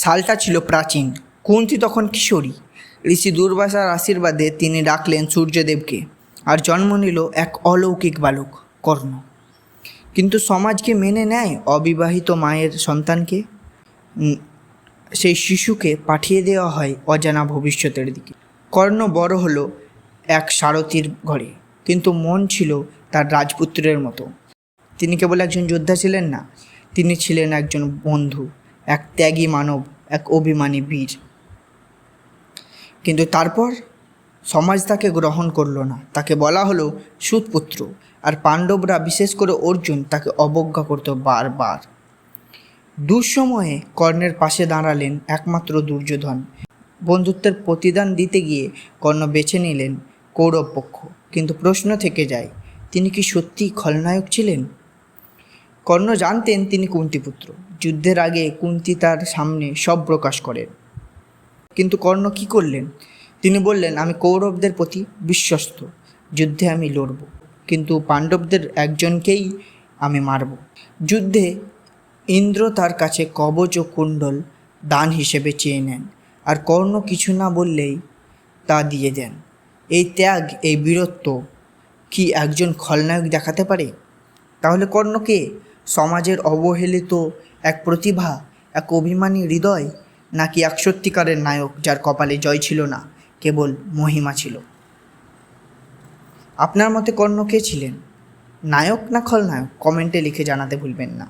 সালটা ছিল প্রাচীন। কুন্তি তখন কিশোরী। ঋষি দুর্বাসার আশীর্বাদে তিনি ডাকলেন সূর্যদেবকে আর জন্ম নিল এক অলৌকিক বালক, কর্ণ। কিন্তু সমাজকে মেনে নেয় অবিবাহিত মায়ের সন্তানকে? সেই শিশুকে পাঠিয়ে দেওয়া হয় অজানা ভবিষ্যতের দিকে। কর্ণ বড় হলো এক সারথীর ঘরে, কিন্তু মন ছিল তার রাজপুত্রের মতো। তিনি কেবল একজন যোদ্ধা ছিলেন না, তিনি ছিলেন একজন বন্ধু। এক ত্যাগী মানব, এক অভিমানী বীর। কিন্তু তারপর সমাজ তাকে গ্রহণ করল না। তাকে বলা হলো সুতপুত্র। আর পাণ্ডবরা, বিশেষ করে অর্জুন, তাকে অবজ্ঞা করতো বারবার। দুঃসময়ে কর্ণের পাশে দাঁড়ালেন একমাত্র দুর্যোধন। বন্ধুত্বের প্রতিদান দিতে গিয়ে কর্ণ বেছে নিলেন কৌরব পক্ষ কিন্তু প্রশ্ন থেকে যায়, তিনি কি সত্যিই খলনায়ক ছিলেন? কর্ণ জানতেন তিনি কুন্তিপুত্র। যুদ্ধের আগে কুন্তি তার সামনে সব প্রকাশ করেন কিন্তু কর্ণ কি করলেন? তিনি বললেন, আমি কৌরবদের প্রতি বিশ্বস্ত, যুদ্ধে আমি লড়ব, কিন্তু পাণ্ডবদের একজনকেই আমি মারব। যুদ্ধে ইন্দ্র তার কাছে কবচ ও কুণ্ডল দান হিসেবে চেয়ে নেন, আর কর্ণ কিছু না বললেই তা দিয়ে দেন। এই ত্যাগ, এই বীরত্ব কি একজন খলনায়ক দেখাতে পারে? তাহলে কর্ণকে সমাজের অবহেলিত এক প্রতিভা, এক অভিমানী হৃদয়, নাকি এক সত্যিকারের নায়ক যার কপালে জয় ছিল না, কেবল মহিমা ছিল? আপনার মতে কর্ণ কে ছিলেন? নায়ক না খলনায়ক? কমেন্টে লিখে জানাতে ভুলবেন না।